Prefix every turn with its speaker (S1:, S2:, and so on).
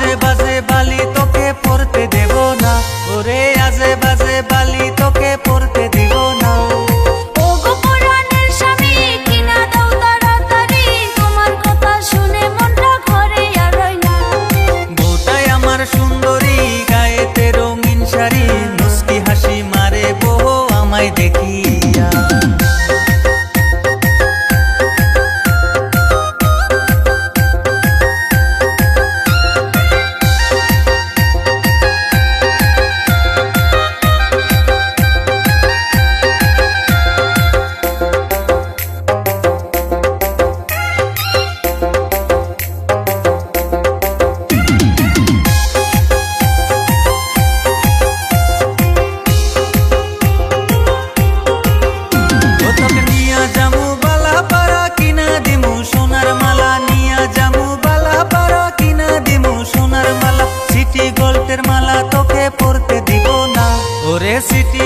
S1: বাজে సిటీ